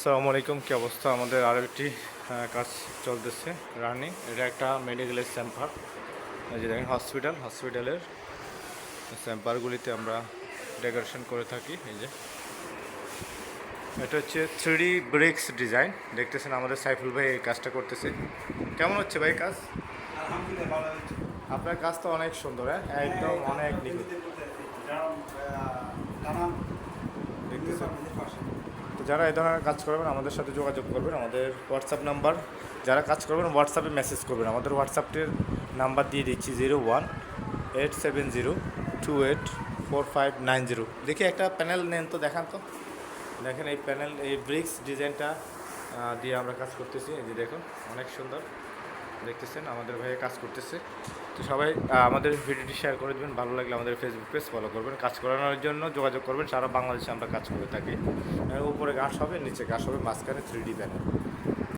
আসসালামু আলাইকুম কী অবস্থা? আমাদের আরও একটি কাজ চলতেছে রানিং। এটা একটা মেডিকেলের এই যে দেখেন হসপিটাল হসপিটালের চেম্বারগুলিতে আমরা ডেকোরেশন করে থাকি এই যে। এটা হচ্ছে থ্রি ব্রিক্স ডিজাইন দেখতেছেন আমাদের সাইফুল ভাই এই কাজটা করতেছে। কেমন হচ্ছে ভাই কাজ? আপনার কাজ তো অনেক সুন্দর হ্যাঁ? একদম অনেক নিখুঁত কারণ নানান দেখতেছেন আমাদের পাশে তো যারা এ ধরনের কাজ করবেন, আমাদের সাথে যোগাযোগ করবেন। আমাদের হোয়াটসঅ্যাপ নাম্বার যারা কাজ করবেন হোয়াটসঅ্যাপে মেসেজ করবেন। আমাদের হোয়াটসঅ্যাপটির নাম্বার দিয়ে দিচ্ছি zero one eight seven zero two eight four five nine zero দেখি একটা প্যানেল নেন তো, দেখান তো। দেখেন এই প্যানেল এই ব্রিক্স ডিজাইনটা দিয়ে আমরা কাজ করতেছি। এই যে দেখুন, অনেক সুন্দর। দেখতেছেন, আমাদের ভাইয়ে কাজ করতেছে। তো সবাই আমাদের ভিডিওটি শেয়ার করে দেবেন, ভালো লাগলে আমাদের ফেসবুক পেজ ফলো করবেন, কাজ করানোর জন্য যোগাযোগ করবেন, সারা বাংলাদেশে আমরা কাজ করে থাকি। উপরে গাছ হবে, নিচে গাছ হবে, মাঝখানে থ্রি ডি প্যানেল